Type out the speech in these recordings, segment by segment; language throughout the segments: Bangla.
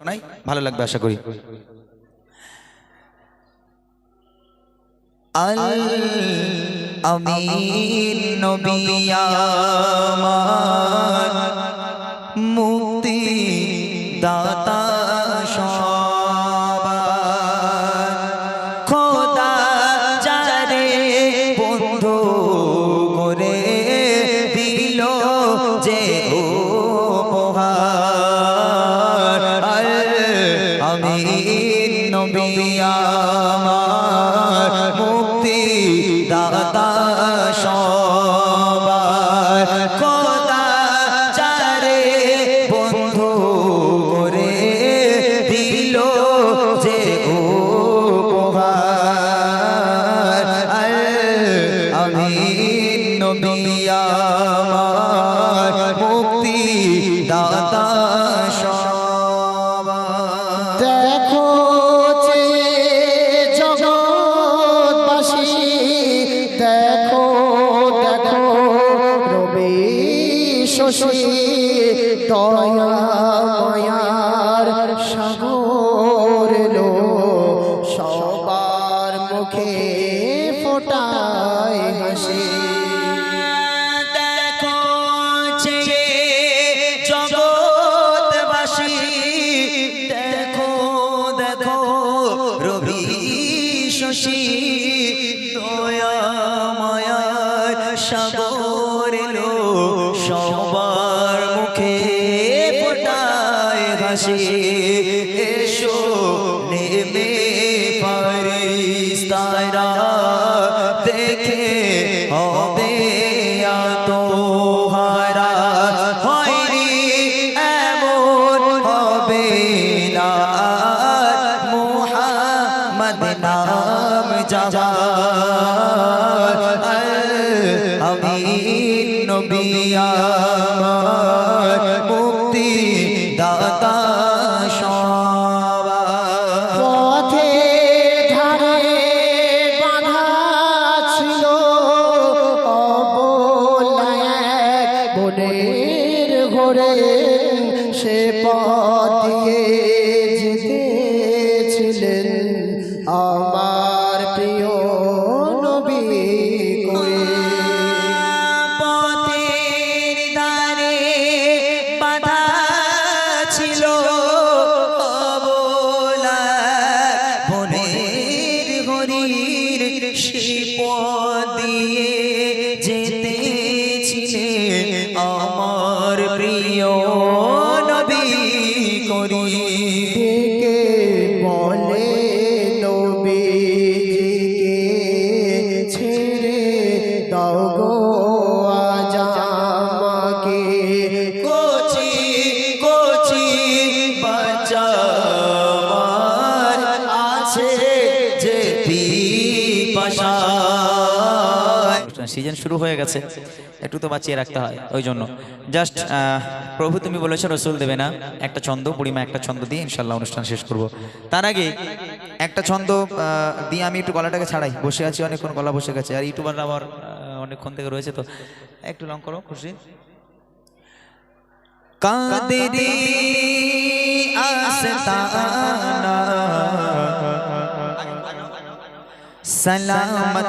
শোনাই? ভালো লাগবে আশা করি। মুক্তি দাতা। আমার গেছে। একটু তো বাঁচিয়ে রাখতে হয় ওই জন্য। জাস্ট প্রভু তুমি বলেছ, রসুল দেবে না। একটা ছন্দ, বুড়িমা একটা ছন্দ দিয়ে ইনশাল্লাহ অনুষ্ঠান শেষ করব। তার আগে একটা ছন্দ দিয়ে আমি একটু গলাটাকে ছাড়াই। বসে আছি অনেকক্ষণ, গলা বসে গেছে। আর ইউটিউবাররা আমার অনেকক্ষণ থেকে রয়েছে তো। একটু লং করো, খুশি? কাঁদে सलामत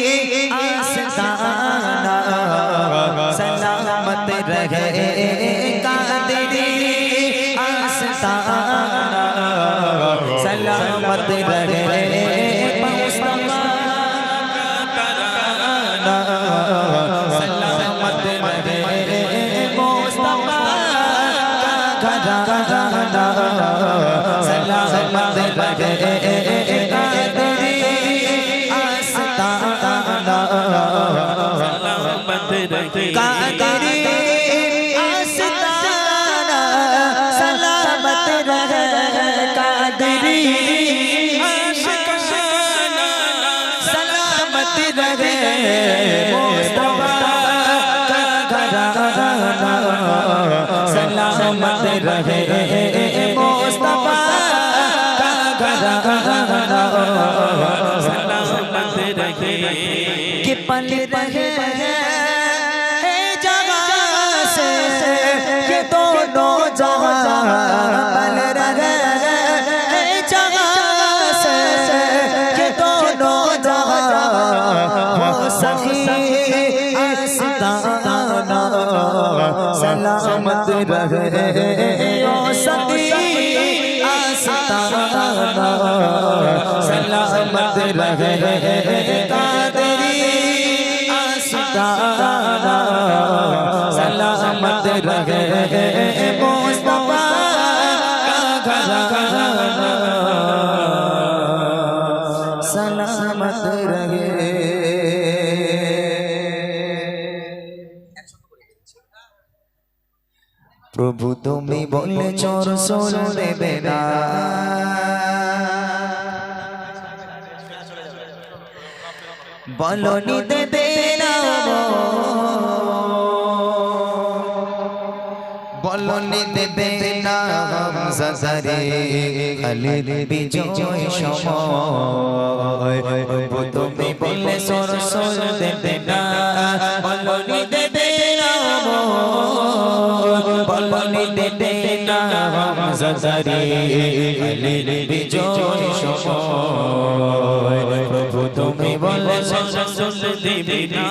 کہ پل رہے ہیں جگہ سے، یہ دونوں جہاں پل رہے ہیں جگہ سے، یہ دونوں جہاں سلامت رہے ہو سخی سلامت رہے सलामत रहे मुस्तफा का घराना सलामत रहे প্রভু তুমি বললে চোর সোল দেবে না বলনি দেবে বিজয় সময় তুমি বললে চোর সোল দেবে না বলনি দেবে না বলনি দেবে না হামজাদারে খালিদ বিজয় সময় তুমি বললে না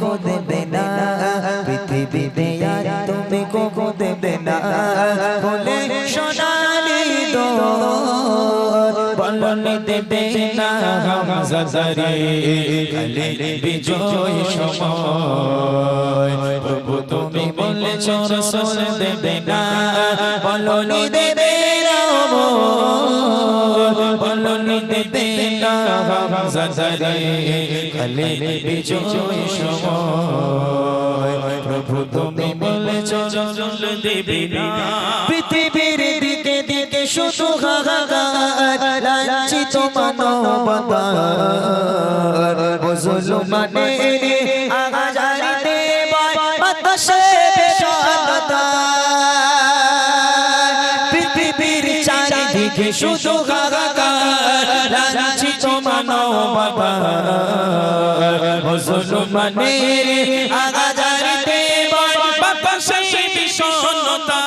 কবো দেবে না। পৃথিবীতে আর তুমি কবো দেবে না। বলে সোনালি বলনি দেবে না খালি বিজয় সময়। প্রভু তুমি দেবে না। দেবে না হামজাদারে খালি বিজয় সময় প্রভু তুমি বলে পৃথিবীর দিকে দিকে শুধু লাঞ্ছিত মানবতার মুসলমানে মুসলমানে আজারিতে বাতাসে বিষণ্ণতা।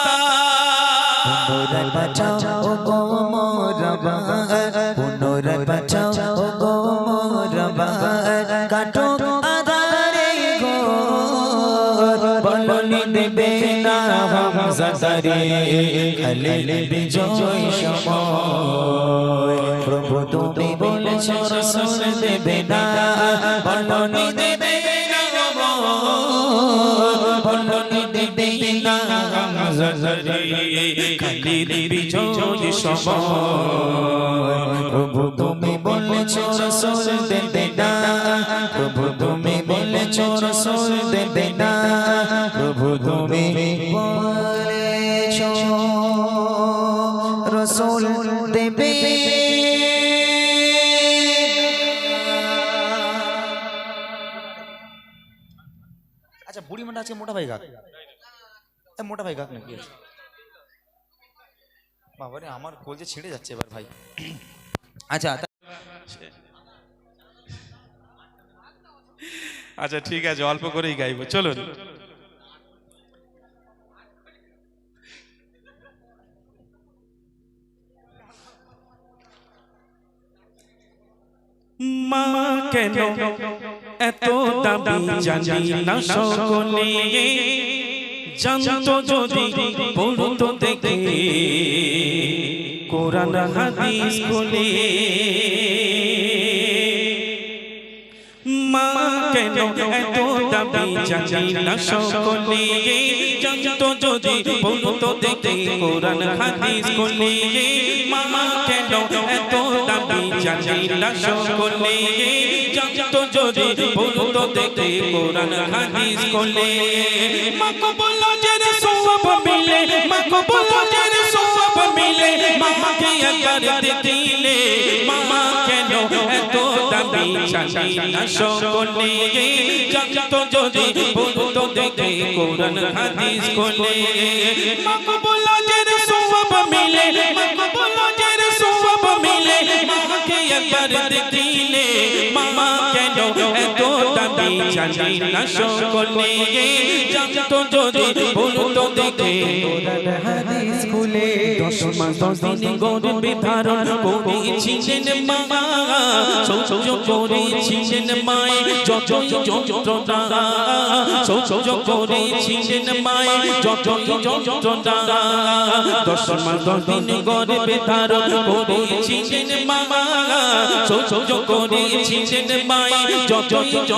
পুনরায় বাঁচাও ও গো মোরবা পুনরায় বাঁচাও ও গো মোরবা কাটো আধারে গো বলনি দেবে না হামজাদারে। খালিল বিজয় সময়। প্রভু তুমি বলেছ রসুল দেবে না। বলনি দেবে না খালিদ বিজয় সময়। প্রভু তুমি বলেছ রসুল দেবে না প্রভু তুমি বলেছ রসুল দেবে না প্রভু তুমি বলেছ রসুল দেবে আচ্ছা বুড়ি মাটা আছে মোটা ভাই এ, মোটা ভাই গাক নাকি আছে? বাবারে আমার কলজে ছেড়ে যাচ্ছে এবার ভাই। আচ্ছা আচ্ছা ঠিক আছে অল্প করেই গাইবো। চলুন। মা কেন এত দাবি জানি না সকলে জানতো যদি পড়তো দেখে, কোরআন হাদিস বলে মা কেন এত দাবি জানি না সকলে? জানত যদি বলতো দেখে, কোরআন হাদিস কোলে মা কেন এত জানি না সকলে মিলে একবার দিলে মামা কেন এত জানি না সকলে জানত যদি বলতো দেখে। হাদিস খুলে দশ মাস দশ দিন গর্বে ধারণ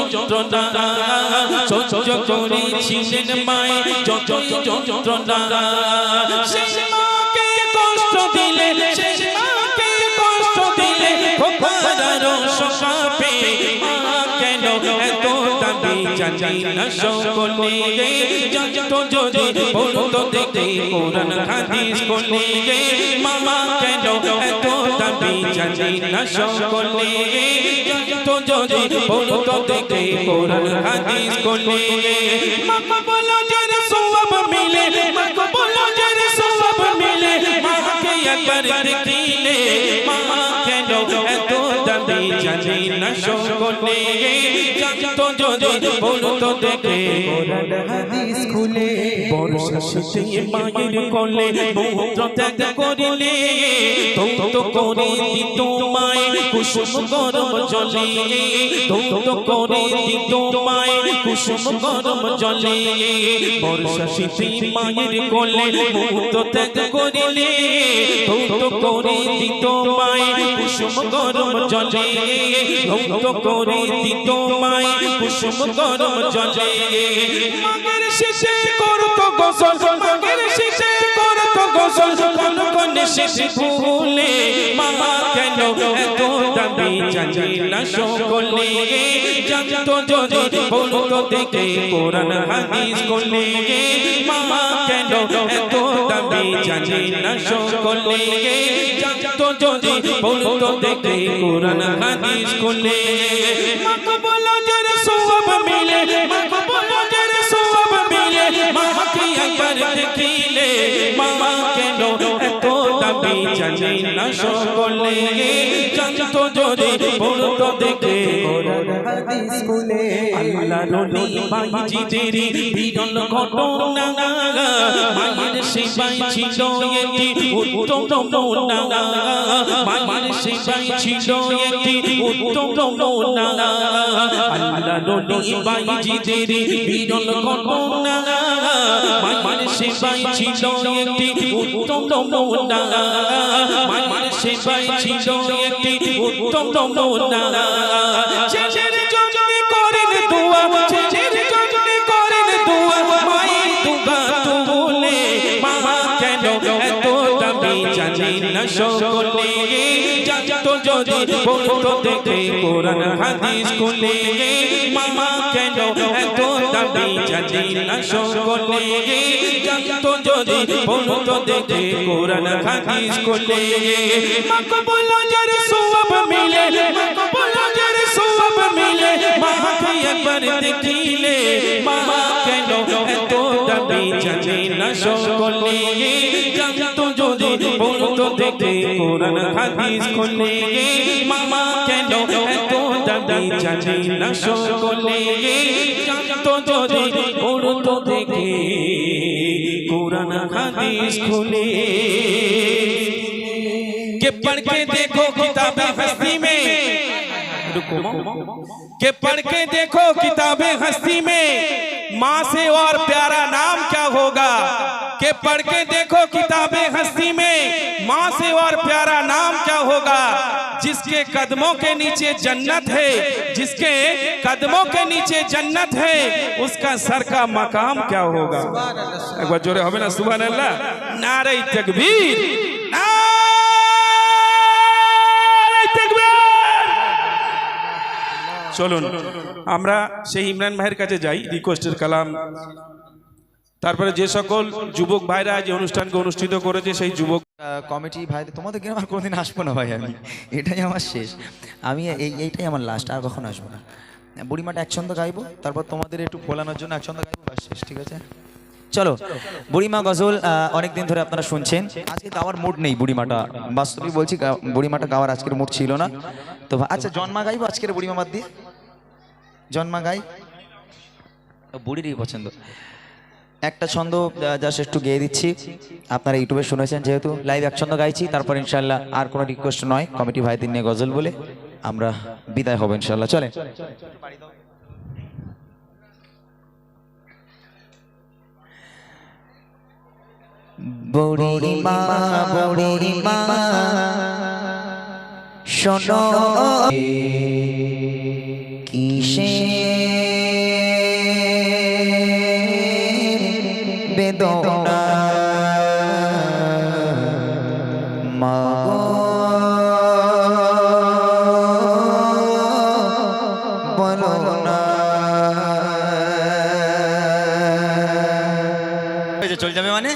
যন্ত্রণা সহ্য করেছিলেন মায় যতই যন্ত্রণা জানি না সকলে। জানত যদি বলতো দেখে কোরআন হাদিস কোলে মামা কেন এত দাবি জানি না সকলে। জানত যদি বলতো দেখে কোরআন হাদিস কোলে মামা বলো একবার দেখিলে মামা কেন এত দাবি জানি না সকলে জানতো যদি বলতো দেখে হাদিস খুলে বর্ষা শেষে মায়ের কোলে মূত্র ত্যাগ করিলে তৌত করে দিত কুসুম গরম জলে তৌত করে দিত কুসুম গরম জলে বর্ষা শেষে মায়ের কোলে মূত্র ত্যাগ করিলে তৌত করে দিত মায় কুসুম গরম জলে তৌত করে দিত মায় কুসুম গরম জলে। মাগের শেষে করতো গোসল মাগের শেষে গোসল কোন কোন শেষে ভুলে? মামা কেন এত দাবি জানি না সকলে? জানতো যদি বলতো দেখে কোরআন হাদিস কোলে মামা কেন এত দাবি জানি না সকলে? জানতো যদি মিলে। জানি না সকলে জানতো যদি বলতো দেখে। হাদিস খুলে আল্লাহ নবী বাইজি তেরি বিরল ঘটনা মায়ের সেবাই ছিল একটি উত্তম নমুনা মায়ের সেবাই ছিল একটি উত্তম নমুনা আল্লাহ নবী বাইজি তেরি বিরল ঘটনা মায়ের সেবাই ছিল একটি উত্তম নমুনা মায়ের সেবাই ছিল একটি উত্তম নমুনা শেষের জন্য করেন দোয়া মায়ের দুগা তুলে। মা কেন এত দাবি জানি না সকলে। জানতো যদি বলতো দেখে কোরআন হাদিস খুলে। মামা কেন এত দাবি জানি না সকলে। জানতো যদি বলতো দেখে কোরআন হাদিস খুলে। মাকে বলো যার সওয়াব মিলে। মাকে একবার দেখিলে মামা কেন এত দাবি জানি না সকলে জানতো যদি বলতো দেখে কোরআন হাদিস খুলে মামা কেন এত দাবি জানি না সকলে জানতো যদি বলতো দেখে কোরআন হাদিস খুলে के पढ़ के देखो किताबें हस्ती में रुको कि पढ़ के देखो किताबें हस्ती में। माँ से और प्यारा नाम क्या होगा? कि पढ़ के देखो किताबें हस्ती में। माँ से और प्यारा नाम क्या होगा? जिसके कदमों के नीचे जन्नत है। जिसके कदमों के नीचे जन्नत है। उसका सर का मकाम क्या होगा? एक बार जोरे हमें ना सुबह नारे तकबीर नारे চলুন, আমরা সেই ইমরান ভাইয়ের কাছে যাই রিকোয়েস্টের কালাম। তারপরে যে সকল যুবক ভাইরা যে অনুষ্ঠানকে অনুষ্ঠিত করেছে, সেই যুবক কমিটি ভাই তোমাদের আমার কোনোদিন আসব না ভাই আমি? এটাই আমার শেষ। আমি এই এইটাই আমার লাস্ট আর কখনো আসব না। বুড়িমাটা এক ছন্দ গাইবো, তারপর তোমাদের একটু ফোলানোর জন্য এক ছন্দ গাইবো শেষ, ঠিক আছে? চলো, বুড়িমা গজল অনেকদিন ধরে আপনারা শুনছেন। আজকে গাওয়ার মুড নেই বুড়িমাটা। বাস্তবিক বলছি বুড়িমাটা গাওয়ার আজকের মুড ছিল না। তো আচ্ছা জন্মা গাইবো আজকের বুড়িমা বাদ দিয়ে? জন্মা গাই বুড়িরই পছন্দ। একটা ছন্দ জাস্ট একটু গেয়ে দিচ্ছি। আপনারা ইউটিউবে শুনেছেন যেহেতু লাইভ এক ছন্দ গাইছি তারপর ইনশাল্লাহ আর কোনো রিকোয়েস্ট নয়। কমিটি ভাইদের নিয়ে গজল বলে আমরা বিদায় হব ইনশাল্লাহ চলে বড়ি মা বড়ি মা শোনো। না চলে যাবে মানে?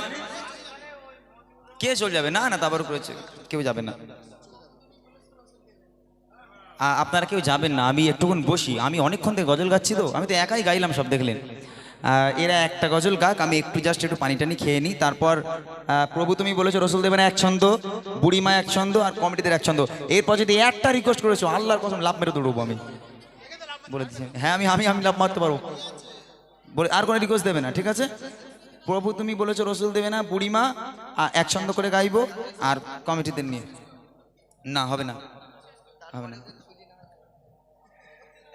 কে চলে যাবে? না না তারপর করেছে কেউ যাবে না। আপনারা কেউ যাবেন না, আমি একটুক্ষণ বসি। আমি অনেকক্ষণ থেকে গজল গাচ্ছি তো, আমি তো একাই গাইলাম সব দেখলেন। এরা একটা গজল গাক, আমি একটু জাস্ট একটু পানি টানি খেয়ে নিই তারপর প্রভু তুমি বলেছ, রসুল দেবেন এক ছন্দ, বুড়িমা এক ছন্দ, আর কমিটিদের এক ছন্দ। এরপর যদি একটা রিকোয়েস্ট করেছ, আল্লাহর কসম, লাভ মেরে দৌড়বো আমি। বলে দিচ্ছি হ্যাঁ আমি আমি আমি লাভ মারতে পারব। বলে, আর কোনো রিকোয়েস্ট দেবে না, ঠিক আছে? প্রভু তুমি বলেছ, রসুল দেবে না, বুড়িমা এক ছন্দ করে গাইবো, আর কমিটিদের নিয়ে। না, হবে না। হবে না।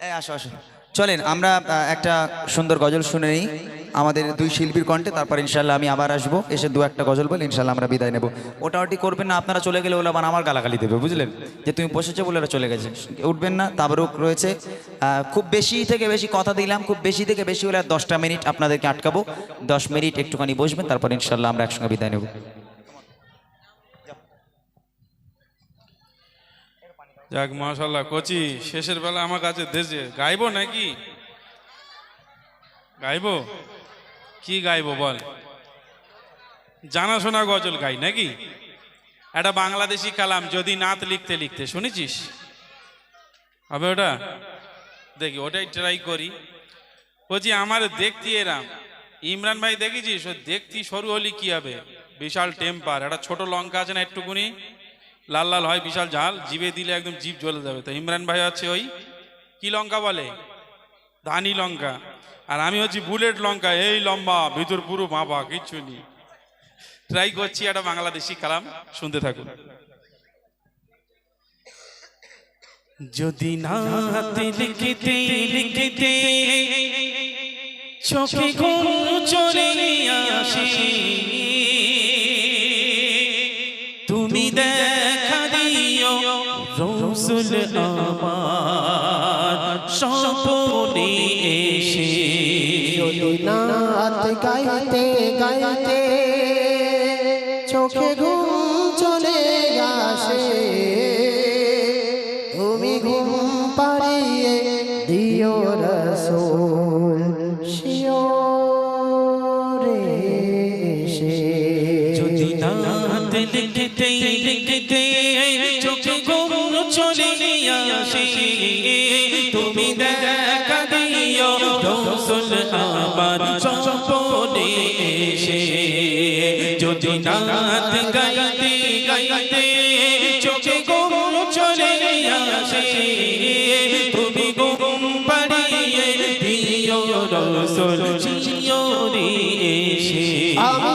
এই আসো আসো। চলেন, আমরা একটা সুন্দর গজল শুনে নিই। আমাদের দুই শিল্পীর কণ্ঠে, তারপর ইনশাল্লাহ আমি আবার আসব। এসে দু একটা গজল বলে ইনশাল্লাহ আমরা বিদায় নেব। ওটা ওটি করবেন না, আপনারা চলে গেলে ওলা আবার আমার গালাগালি দেবে, বুঝলেন? যে তুমি বসেছো বলে ওরা চলে গেছে। উঠবেন না, তাবরুক রয়েছে। খুব বেশি থেকে বেশি কথা দিলাম, খুব বেশি থেকে বেশি হলে আর দশটা মিনিট আপনাদেরকে আটকাবো। দশ মিনিট একটুখানি বসবেন, তারপর ইনশাল্লাহ আমরা একসঙ্গে বিদায় নেব। যাক মাশাল্লাহ কচি, শেষের বেলা আমার কাছে দেশে। গাইবো নাকি? গাইবো? কি গাইবো বল? জানাশোনা গজল গাই নাকি? একটা বাংলাদেশি কালাম, যদি নাত লিখতে লিখতে, শুনেছিস? হবে ওটা? দেখি, ওটাই ট্রাই করি। বলছি আমার দেখতি এরাম। ইমরান ভাই, দেখেছিস? ও দেখতি সরু হলি কি হবে? বিশাল টেম্পার একটা ছোট লঙ্কা আছে না একটুকুনি? লাল লাল হয়, বিশাল ঝাল, জিভে দিলে একদম জিভ জ্বলে যাবে। তো ইমরান ভাই হচ্ছে ওই কি লঙ্কা বলে? ধানি লঙ্কা। আর আমি হচ্ছি বুলেট লঙ্কা, এই লম্বা, ভিতর পুরো বাবা কিচ্ছু নেই। ট্রাই করছি একটা বাংলাদেশি কালাম, শুনতে থাকুন। যদি না লিখতে লিখতে চোখে চলে রসুল আমার সপনে এসে নাত গাইতে গাইতে চোখে ঘুম নাত গাইতে গাইতে চোখে ঘুম চলে আসে। তুমি ঘুম পাড়িয়ে দিও রসুল শিওরে এসে। আমি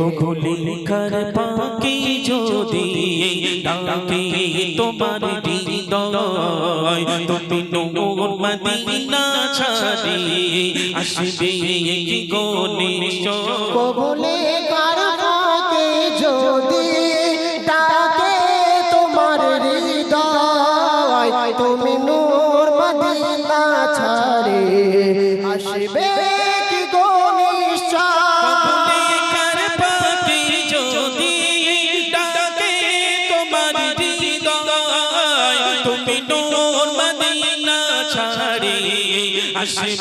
এসে কুকুলিকার পাখি যদি ডাকে তোমার হৃদয়, তুমি নূর মদিনা ছাড়ি আসবে কি গো নিশ্চয়? কবলে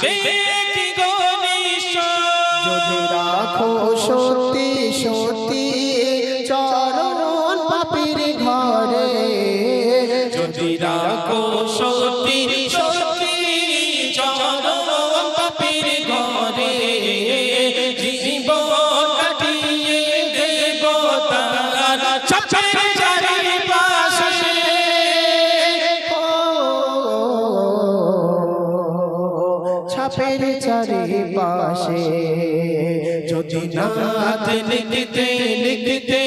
আসবে কি গো যদি রাখো সত্যি লিখতে লিখতে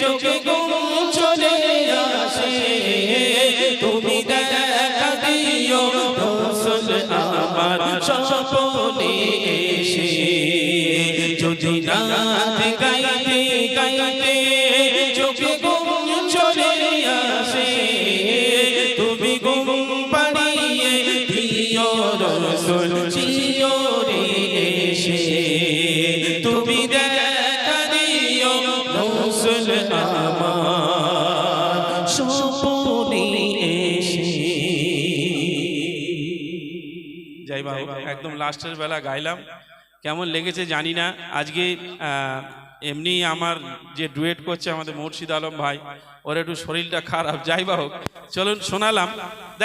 চোখে ঘুম চলে আসে। তুমি দেখা দিও রসুল আমার যদি গাইতে গাইতে লাস্টের বেলা গাইলাম। কেমন লেগেছে জানি না। আজকে এমনি আমার যে ডুয়েট করছে আমাদের মুর্শিদ আলম ভাই, ওর একটু শরীরটা খারাপ। যাই বা হোক, চলুন শোনালাম। দেখ